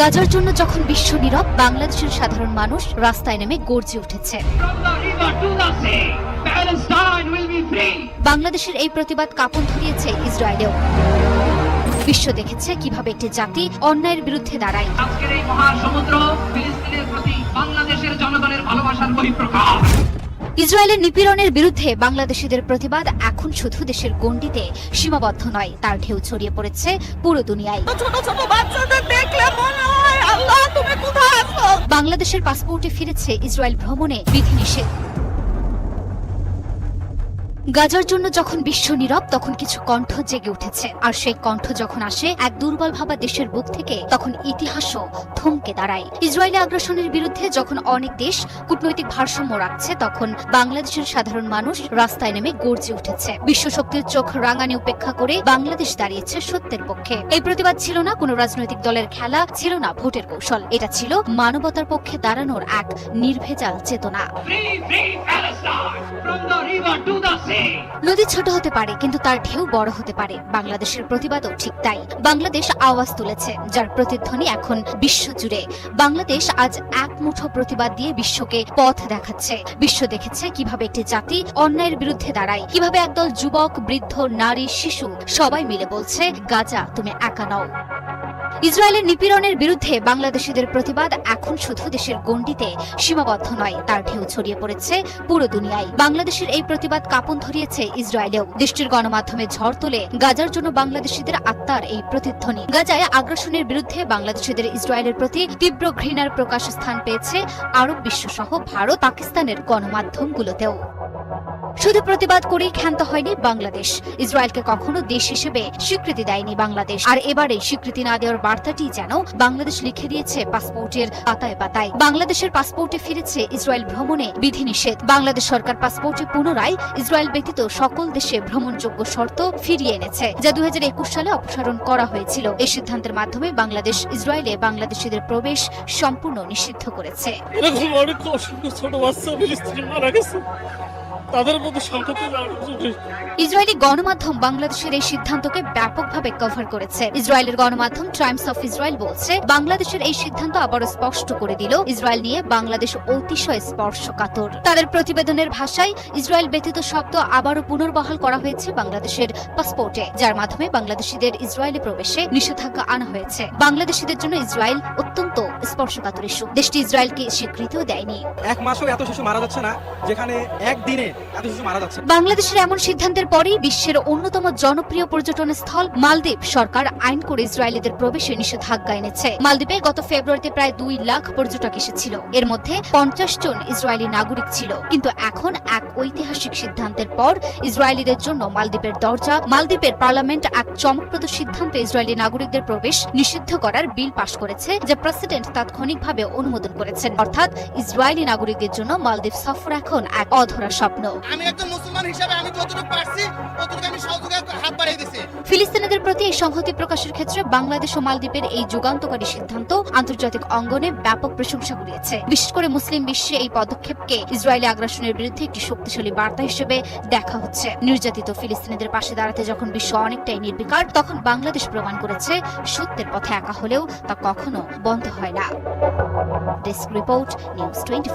গাজার জন্য যখন বিশ্ব নীরব, বাংলাদেশের সাধারণ মানুষ রাস্তায় নেমে গর্জে উঠেছে. বাংলাদেশের এই প্রতিবাদ কাপন ধরিয়েছে ইসরায়েলেও। বিশ্ব দেখেছে কীভাবে একটি জাতি অন্যায়ের বিরুদ্ধে দাঁড়ায়। আজকের এই মহাসমুদ্র ফিলিস্তিনের প্রতি বাংলাদেশের জনগণের ভালোবাসার বহিঃপ্রকাশ। ইসরায়েলের নিপীড়নের বিরুদ্ধে বাংলাদেশিদের প্রতিবাদ এখন শুধু দেশের গণ্ডিতে। সীমাবদ্ধ নয় তার ঢেউ ছড়িয়ে পড়েছে পুরো দুনিয়ায়। ছোট ছোট বাচ্চাদের দেখলে মনে হয় আল্লাহ তুমি কোথায় আছো? বাংলাদেশের পাসপোর্টে ফিরেছে ইসরায়েল ভ্রমণে বিধিনিষেধ। গাজার জন্য যখন বিশ্ব নীরব, তখন কিছু কণ্ঠ জেগে উঠেছে। আর সেই কণ্ঠ যখন আসে, এক দুর্বল ভাবা দেশের বুক থেকে, তখন ইতিহাসও থমকে দাঁড়ায়। ইসরায়েলি আগ্রাসনের বিরুদ্ধে যখন অনেক দেশ কূটনৈতিক ভারসাম্য রাখছে, তখন বাংলাদেশের সাধারণ মানুষ রাস্তায় নেমে গর্জে উঠেছে। বিশ্ব শক্তির চোখ রাঙানি উপেক্ষা করে বাংলাদেশ দাঁড়িয়েছে সত্যের পক্ষে। এই প্রতিবাদ ছিল না, কোনো রাজনৈতিক দলের খেলা ছিল না, ভোটের কৌশল। এটা ছিল মানবতার পক্ষে দাঁড়ানোর এক নির্ভেজাল চেতনা। নদী ছোট হতে পারে, কিন্তু তার ঢেউ বড় হতে পারে। বাংলাদেশের প্রতিবাদও ঠিক তাই। বাংলাদেশ আওয়াজ তুলেছে, যার প্রতিধ্বনি এখন বিশ্ব জুড়ে বাংলাদেশ আজ এক মুঠো প্রতিবাদ দিয়ে বিশ্বকে পথ দেখাচ্ছে। বিশ্ব দেখেছে কীভাবে একটি জাতি অন্যায়ের বিরুদ্ধে দাঁড়ায়, কীভাবে একদল যুবক, বৃদ্ধ, নারী, শিশু সবাই মিলে বলছে, গাজা, তুমি একা নও। ইসরায়েলের নিপীড়নের বিরুদ্ধে বাংলাদেশিদের প্রতিবাদ এখন শুধু দেশের গণ্ডিতে। সীমাবদ্ধ নয়, তার ঢেউ ছড়িয়ে পড়েছে পুরো দুনিয়ায়। বাংলাদেশের এই প্রতিবাদ কাপন ধরিয়েছে ইসরায়েলেও। দেশটির গণমাধ্যমে ঝড় তোলে গাজার জন্য বাংলাদেশিদের আত্মার এই প্রতিধ্বনি। গাজায় আগ্রাসনের বিরুদ্ধে বাংলাদেশিদের ইসরায়েলের প্রতি তীব্র ঘৃণার প্রকাশ স্থান পেয়েছে আরব বিশ্বসহ ভারত পাকিস্তানের গণমাধ্যমগুলোতেও। শুধু প্রতিবাদ করেই ক্ষান্ত হয়নি বাংলাদেশ। ইসরায়েলকে কখনো দেশ হিসেবে স্বীকৃতি দেয়নি বাংলাদেশ। আর এবারে স্বীকৃতি না দেওয়ার বার্তাটি যেন বাংলাদেশ লিখে দিয়েছে পাসপোর্টের পাতায় পাতায়। বাংলাদেশের পাসপোর্টে ফিরেছে ইসরায়েল ভ্রমণে বিধিনিষেধ। বাংলাদেশ সরকার পাসপোর্টে পুনরায় ইসরায়েল ব্যতীত সকল দেশে ভ্রমণযোগ্য শর্ত ফিরিয়ে এনেছে, যা দু হাজার একুশ সালে অপসারণ করা হয়েছিল। এই সিদ্ধান্তের মাধ্যমে বাংলাদেশ ইসরায়েলে বাংলাদেশিদের প্রবেশ সম্পূর্ণ নিষিদ্ধ করেছে। ছোট বাচ্চা মারা গেছে। ইসরায়েলি গণমাধ্যম বাংলাদেশের এই সিদ্ধান্তকে ব্যাপকভাবে কভার করেছে। ইসরায়েলের গণমাধ্যম টাইমস অফ ইসরায়েল বলছে, বাংলাদেশের এই সিদ্ধান্ত আবারও স্পষ্ট করে দিল। ইসরায়েল নিয়ে বাংলাদেশ অতিশয় স্পর্শকাতর। তাদের প্রতিবেদনের ভাষায় ইসরায়েল ব্যতীত শব্দ আবারও পুনর্বহাল করা হয়েছে বাংলাদেশের পাসপোর্টে যার মাধ্যমে বাংলাদেশিদের ইসরায়েলে প্রবেশে নিষেধাজ্ঞা আনা হয়েছে। বাংলাদেশিদের জন্য ইসরায়েল অত্যন্ত স্পর্শকাতর ইস্যু দেশটি ইসরায়েলকে স্বীকৃতিও দেয়নি। এক মাসেও এত শিশু মারা যাচ্ছে না যেখানে একদিনে এত শিশু মারা যাচ্ছে। বাংলাদেশের এমন সিদ্ধান্তের পরেই বিশ্বের অন্যতম জনপ্রিয় পর্যটন স্থল মালদ্বীপ। সরকার আইন করে ইসরায়েলিদের প্রবেশে নিষেধাজ্ঞা এনেছে। মালদ্বীপে গত ফেব্রুয়ারিতে প্রায় দুই লাখ পর্যটক এসেছিল। এর মধ্যে পঞ্চাশ জন ইসরায়েলি নাগরিক ছিল। কিন্তু এখন এক ঐতিহাসিক সিদ্ধান্তের পর ইসরায়েলিদের জন্য মালদ্বীপের দরজা মালদ্বীপের পার্লামেন্ট এক চমকপ্রদ সিদ্ধান্তে ইসরায়েলি নাগরিকদের প্রবেশ নিষিদ্ধ করার বিল পাশ করেছে যা প্রেসিডেন্ট তাৎক্ষণিকভাবে অনুমোদন করেছেন। অর্থাৎ ইসরায়েলি নাগরিকদের জন্য মালদ্বীপ সফর এখন এক অধরা স্বপ্ন। আমি একজন মুসলমান হিসাবে আমি যতটুকু পারছি ততটুকু আমি সহযোগিতা হাত বাড়িয়ে ফিলিস্তিনিদের প্রতি এই সংহতি প্রকাশের ক্ষেত্রে বাংলাদেশ ও মালদ্বীপের এই যুগান্তকারী সিদ্ধান্ত আন্তর্জাতিক অঙ্গনে ব্যাপক প্রশংসা কুড়িয়েছে। বিশেষ করে মুসলিম বিশ্বে এই পদক্ষেপকে ইসরায়েলি আগ্রাসনের বিরুদ্ধে একটি শক্তিশালী বার্তা হিসেবে দেখা হচ্ছে। নির্যাতিত ফিলিস্তিনিদের পাশে দাঁড়াতে যখন বিশ্ব অনেকটাই নির্বিকার তখন বাংলাদেশ প্রমাণ করেছে সত্যের পথে একা হলেও তা কখনো বন্ধ হয় না। ডেস্ক রিপোর্ট নিউজ টোয়েন্টি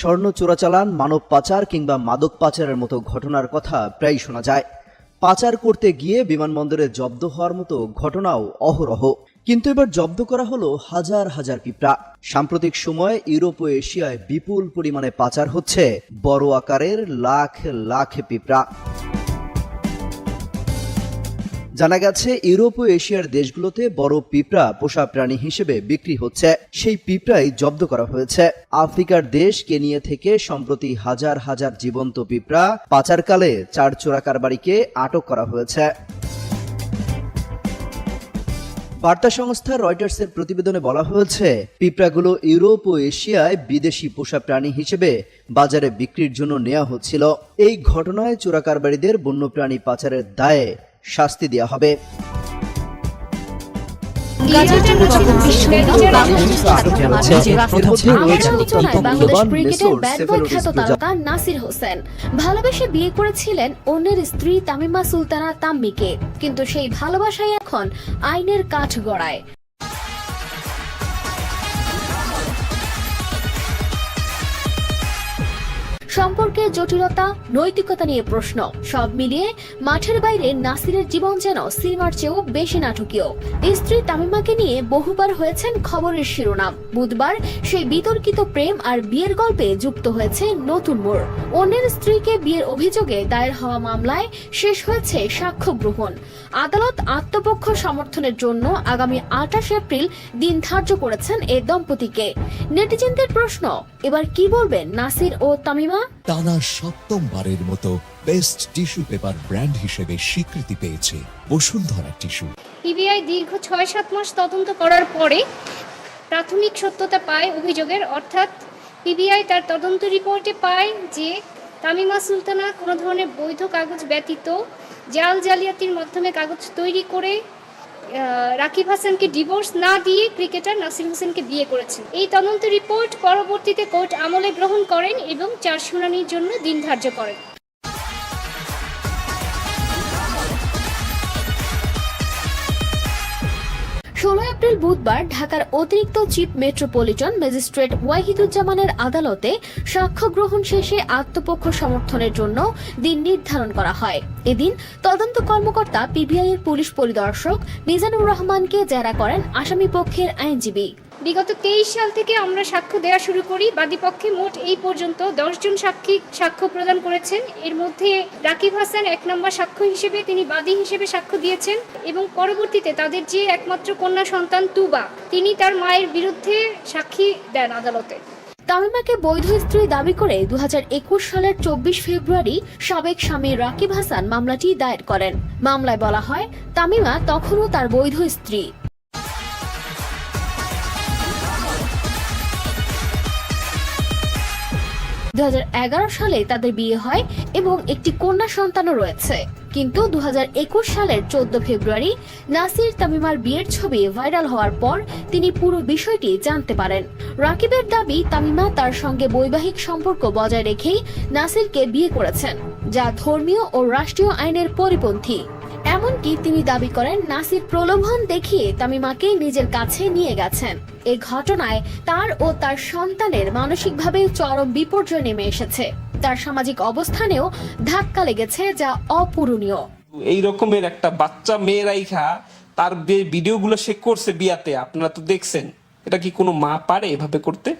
স্বর্ণ চোরাচালান, মানব পাচার কিংবা মাদক পাচারের মতো ঘটনার কথা প্রায়ই শোনা যায়। পাচার করতে গিয়ে বিমানবন্দরে জব্দ হওয়ার মতো ঘটনাও অহরহ। কিন্তু এবার জব্দ করা হলো হাজার হাজার পিঁপড়া। সাম্প্রতিক সময়ে ইউরোপ ও এশিয়ায় বিপুল পরিমাণে পাচার হচ্ছে বড় আকারের লাখ লাখ পিঁপড়া। জানা গেছে, ইউরোপ ও এশিয়ার দেশগুলোতে বড় পিঁপড়া পোষা প্রাণী হিসেবে বিক্রি হচ্ছে। সেই পিঁপড়াই জব্দ করা হয়েছে। আফ্রিকার দেশ কেনিয়া থেকে সম্প্রতি হাজার হাজার জীবন্ত পিঁপড়া পাচারকালে চার চোরা কারবারিকে আটক করা হয়েছে। বার্তা সংস্থা রয়টার্সের প্রতিবেদনে বলা হয়েছে, পিঁপড়াগুলো ইউরোপ ও এশিয়ায় বিদেশি পোষা প্রাণী হিসেবে বাজারে বিক্রির জন্য নেওয়া হচ্ছিল। এই ঘটনায় চোরাকারবারীদের বন্যপ্রাণী পাচারের দায়ে শাস্তি দেওয়া হবে। নাসির হোসেন। ভালোবেসে বিয়ে করেছিলেন অন্যের স্ত্রী তামিমা সুলতানা তাম্মিকে কিন্তু সেই ভালোবাসাই এখন আইনের কাঠ গড়ায় সম্পর্কে জটিলতা, নৈতিকতা নিয়ে প্রশ্ন। সব মিলিয়ে মাঠের বাইরে নাসিরের জীবন যেন সিনেমার চেয়েও বেশি নাটকীয়। স্ত্রী তামিমাকে নিয়ে বহুবার হয়েছেন খবরের শিরোনাম। বুধবার সেই বিতর্কিত প্রেম আর বিয়ের গল্পে যুক্ত হয়েছে নতুন মোড়। অন্যের স্ত্রীকে বিয়ের অভিযোগে দায়ের হওয়া মামলায় শেষ হয়েছে সাক্ষ্য গ্রহণ। আদালত আত্মপক্ষ সমর্থনের জন্য আগামী আঠাশ এপ্রিল দিন ধার্য করেছেন এ দম্পতিকে। নেটিজেনদের প্রশ্ন, এবার কি বলবেন নাসির ও তামিমা? টানা সপ্তমবারের মতো বেস্ট টিস্যু পেপার ব্র্যান্ড হিসেবে স্বীকৃতি পেয়েছে বসুন্ধরা টিস্যু পিবিআই দীর্ঘ ছয় সাত মাস তদন্ত করার পরে প্রাথমিক সত্যতা পায় অভিযোগের, অর্থাৎ পিবিআই তার তদন্ত রিপোর্টে পায় যে তামিমা সুলতানা কোনো ধরনের বৈধ কাগজ ব্যতীত জাল জালিয়াতির মাধ্যমে কাগজ তৈরি করে রাকিব হাসানকে ডিভোর্স না দিয়ে ক্রিকেটার নাসির হোসেনকে বিয়ে করেছেন। এই তদন্ত রিপোর্ট পরবর্তীতে কোর্ট আমলে গ্রহণ করেন এবং চার শুনানির জন্য দিন ধার্য করেন। এপ্রিল বুধবার ঢাকার অতিরিক্ত চিফ মেট্রোপলিটন ম্যাজিস্ট্রেট ওয়াহিদুজ্জামানের আদালতে সাক্ষ্য গ্রহণ শেষে আত্মপক্ষ সমর্থনের জন্য দিন নির্ধারণ করা হয়। এদিন তদন্ত কর্মকর্তা পিবিআই এর পুলিশ পরিদর্শক মিজানুর রহমানকে জেরা করেন আসামি পক্ষের আইনজীবী। বিগত তেইশ সাল থেকে আমরা সাক্ষ্য দেওয়া শুরু করি। বাদীপক্ষে মোট এই পর্যন্ত দশজন সাক্ষী সাক্ষ্য প্রদান করেছেন। এর মধ্যে রাকিব হাসান এক নম্বর সাক্ষ্য হিসেবে তিনি বাদী হিসেবে সাক্ষ্য দিয়েছেন এবং পরবর্তীতে তাদের যে একমাত্র কন্যা সন্তান তুবা, তিনি তার মায়ের বিরুদ্ধে সাক্ষী দেন আদালতে। তামিমাকে বৈধ স্ত্রী দাবি করে দু হাজার একুশ সালের চব্বিশ ফেব্রুয়ারি সাবেক স্বামী রাকিব হাসান মামলাটি দায়ের করেন। মামলায় বলা হয়, তামিমা তখনও তার বৈধ স্ত্রী। দুহাজার এগারো সালে তাদের বিয়ে হয় এবং একটি কন্যা সন্তানও রয়েছে। কিন্তু দু হাজার একুশ সালের চোদ্দ ফেব্রুয়ারি নাসির তামিমার বিয়ের ছবি ভাইরাল হওয়ার পর তিনি পুরো বিষয়টি জানতে পারেন। রাকিবের দাবি, তামিমা তার সঙ্গে বৈবাহিক সম্পর্ক বজায় রেখেই নাসিরকে বিয়ে করেছেন, যা ধর্মীয় ও রাষ্ট্রীয় আইনের পরিপন্থী। এমনকি তিনি দাবি করেন, নাসির প্রলোভন দেখিয়ে তামিমাকে নিজের কাছে নিয়ে গেছেন। এ ঘটনায় তার ও তার সন্তানের মানসিকভাবে চরম বিপর্যয় নেমে এসেছে। তার সামাজিক অবস্থানেও ধাক্কা লেগেছে যা অপূরণীয়। এই রকমের একটা বাচ্চা মেয়ে রাইখা তার ভিডিওগুলো সে করছে বিয়াতে, আপনারা তো দেখছেন। এটা কি কোনো মা পারে এভাবে করতে?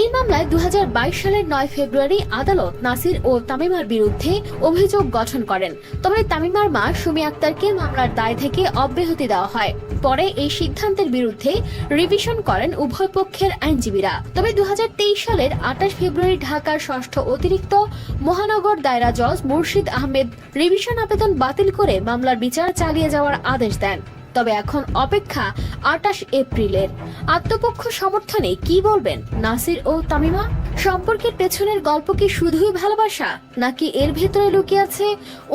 এই মামলায় দু হাজার বাইশ সালের নয় ফেব্রুয়ারি আদালত নাসির ও তামিমার বিরুদ্ধে অভিযোগ গঠন করেন। তবে তামিমার মা সুমি আক্তারকে মামলার দায় থেকে অব্যাহতি দেওয়া হয়। পরে এই সিদ্ধান্তের বিরুদ্ধে রিভিশন করেন উভয় পক্ষের আইনজীবীরা। তবে দু হাজার তেইশ সালের আঠাশ ফেব্রুয়ারি ঢাকার ষষ্ঠ অতিরিক্ত মহানগর দায়রা জজ মুর্শিদ আহমেদ রিভিশন আবেদন বাতিল করে মামলার বিচার চালিয়ে যাওয়ার আদেশ দেন। তবে এখন অপেক্ষা আটাশ এপ্রিলের। আত্মপক্ষ সমর্থনে কি বলবেন নাসির ও তামিমা? সম্পর্কের পেছনের গল্প কি শুধুই ভালোবাসা, নাকি এর ভেতরে লুকিয়ে আছে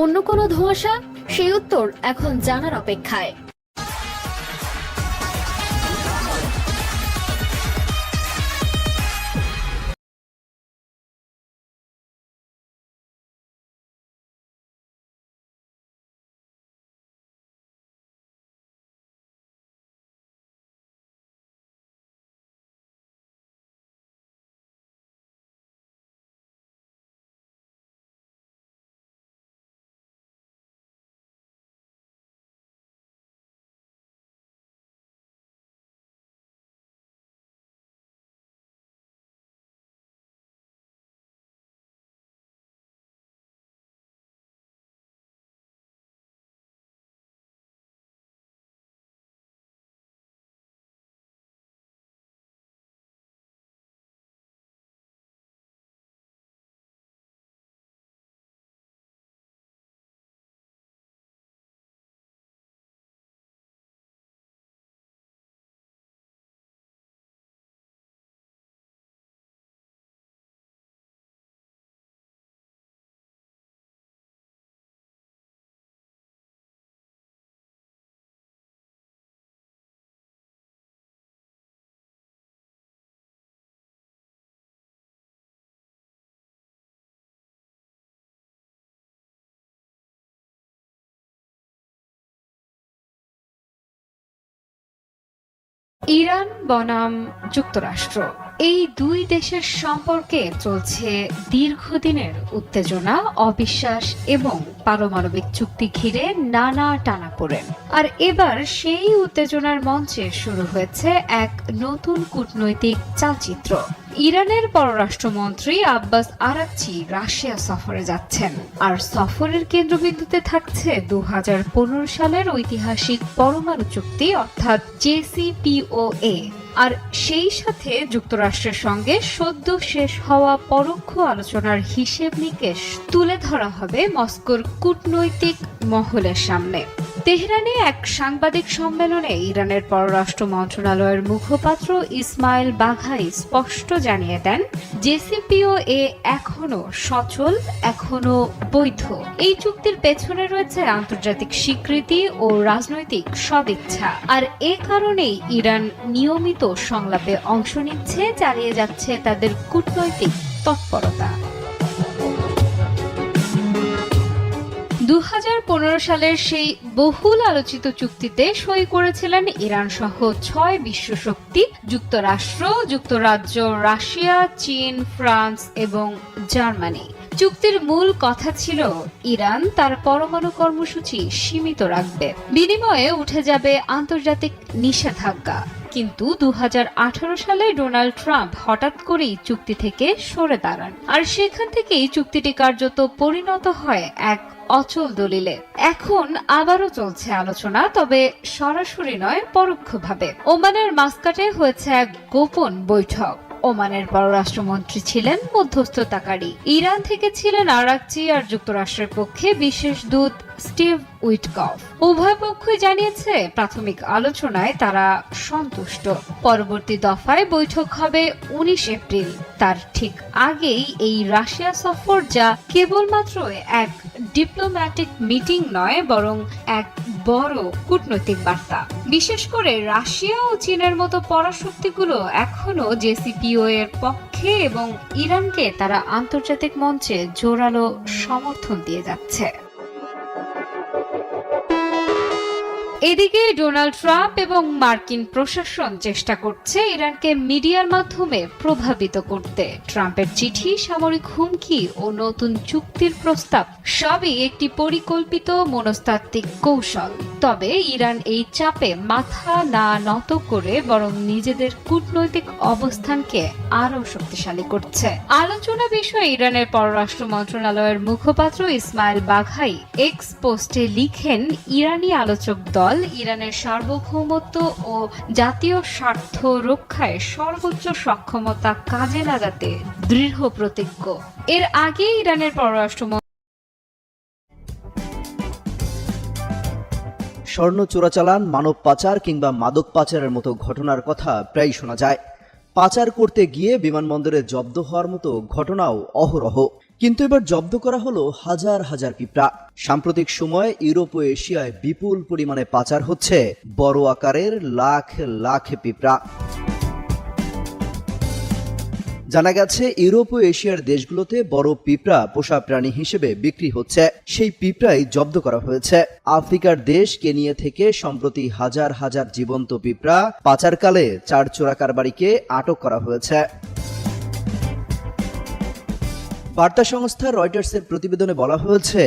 অন্য কোনো ধোঁয়াশা? সেই উত্তর এখন জানার অপেক্ষায়। ইরান বনাম যুক্তরাষ্ট্র। এই দুই দেশের সম্পর্কে চলছে দীর্ঘদিনের উত্তেজনা, অবিশ্বাস এবং পারমাণবিক চুক্তি ঘিরে নানা টানাপোড়েন। আর এবার সেই উত্তেজনার মঞ্চে শুরু হয়েছে এক নতুন কূটনৈতিক চালচিত্র। ইরানের পররাষ্ট্রমন্ত্রী আব্বাস আরাকচি রাশিয়া সফরে যাচ্ছেন। আর সফরের কেন্দ্রবিন্দুতে থাকছে দু হাজার পনেরো সালের ঐতিহাসিক পরমাণু চুক্তি, অর্থাৎ জেসিপিওএ আর সেই সাথে যুক্তরাষ্ট্রের সঙ্গে সদ্য শেষ হওয়া পরোক্ষ আলোচনার হিসেব নিকেশ তুলে ধরা হবে মস্কোর কূটনৈতিক মহলের সামনে। তেহরানে এক সাংবাদিক সম্মেলনে ইরানের পররাষ্ট্র মন্ত্রণালয়ের মুখপাত্র ইসমাইল বাঘাই স্পষ্ট জানিয়ে দেন, জেসিপিও এ এখনও সচল, এখনও বৈধ। এই চুক্তির পেছনে রয়েছে আন্তর্জাতিক স্বীকৃতি ও রাজনৈতিক সদিচ্ছা। আর এ কারণেই ইরান নিয়মিত সংলাপে অংশ নিচ্ছে, চালিয়ে যাচ্ছে তাদের কূটনৈতিক তৎপরতা। দু হাজার পনেরো সালের সেই বহুল আলোচিত চুক্তিতে সই করেছিলেন ইরান সহ ছয় বিশ্ব শক্তি যুক্তরাষ্ট্র, যুক্তরাজ্য, রাশিয়া, চীন, ফ্রান্স এবং জার্মানি। চুক্তির মূল কথা ছিল, ইরান তার পরমাণু কর্মসূচি সীমিত রাখবে। বিনিময়ে উঠে যাবে আন্তর্জাতিক নিষেধাজ্ঞা। কিন্তু দু হাজার আঠারো সালে ডোনাল্ড ট্রাম্প হঠাৎ করেই চুক্তি থেকে সরে দাঁড়ান। আর সেখান থেকেই চুক্তিটি কার্যত পরিণত হয় এক অচল দলিলে। এখন আবারও চলছে আলোচনা, তবে সরাসরি নয়, পরোক্ষভাবে। ওমানের মাস্কাটে হয়েছে এক গোপন বৈঠক। ওমানের পররাষ্ট্রমন্ত্রী ছিলেন মধ্যস্থতাকারী। ইরান থেকে ছিলেন আরাকচি আর যুক্তরাষ্ট্রের পক্ষে বিশেষ দূত স্টিভ উইটকফ উভয় পক্ষই জানিয়েছে, প্রাথমিক আলোচনায় তারা সন্তুষ্ট। পরবর্তী দফায় বৈঠক হবে উনিশ এপ্রিল। তার ঠিক আগেই এই রাশিয়া সফর যা কেবলমাত্র এক ডিপ্লোম্যাটিক মিটিং নয়, বরং এক বড় কূটনৈতিক বার্তা। বিশেষ করে রাশিয়া ও চীনের মতো পরাশক্তিগুলো এখনও জেসিপিও এর পক্ষে এবং ইরানকে তারা আন্তর্জাতিক মঞ্চে জোরালো সমর্থন দিয়ে যাচ্ছে। এদিকে ডোনাল্ড ট্রাম্প এবং মার্কিন প্রশাসন চেষ্টা করছে ইরানকে মিডিয়ার মাধ্যমে প্রভাবিত করতে। ট্রাম্পের চিঠি, সামরিক হুমকি ও নতুন চুক্তির প্রস্তাব সবই একটি পরিকল্পিত মনস্তাত্ত্বিক কৌশল। তবে ইরান এই চাপে মাথা না নত করে বরং নিজেদের কূটনৈতিক অবস্থানকে আরও শক্তিশালী করছে। আলোচনা বিষয়ে ইরানের পররাষ্ট্র মন্ত্রণালয়ের মুখপাত্র ইসমাইল বাঘাই এক্স পোস্টে লিখেন, ইরানি আলোচক দল ইরানের সার্বভৌমত্ব ও জাতীয় স্বার্থ রক্ষায় সর্বোচ্চ সক্ষমতা কাজে লাগাতে দৃঢ় প্রতিজ্ঞ। এর আগে ইরানের পররাষ্ট্র স্বর্ণ চোরাচালান, মানব পাচার কিংবা মাদক পাচারের মতো ঘটনার কথা প্রায় শোনা যায়। পাচার করতে গিয়ে বিমানবন্দরে জব্দ হওয়ার মতো ঘটনাও অহরহ। কিন্তু এবার জব্দ করা হলো হাজার হাজার পিঁপড়া। সাম্প্রতিক সময়ে ইউরোপ ও এশিয়ায় বিপুল পরিমাণে পাচার হচ্ছে বড় আকারের লাখ লাখ পিঁপড়া। জানা গেছে, ইউরোপ ও এশিয়ার দেশগুলোতে বড় পিঁপড়া পোষা প্রাণী হিসেবে বিক্রি হচ্ছে। সেই পিঁপড়াই জব্দ করা হয়েছে। আফ্রিকার দেশ কেনিয়া থেকে সম্প্রতি হাজার হাজার জীবন্ত পিঁপড়া পাচারকালে চার চোরা কারবারিকে আটক করা হয়েছে। বার্তা সংস্থা রয়টার্সের প্রতিবেদনে বলা হয়েছে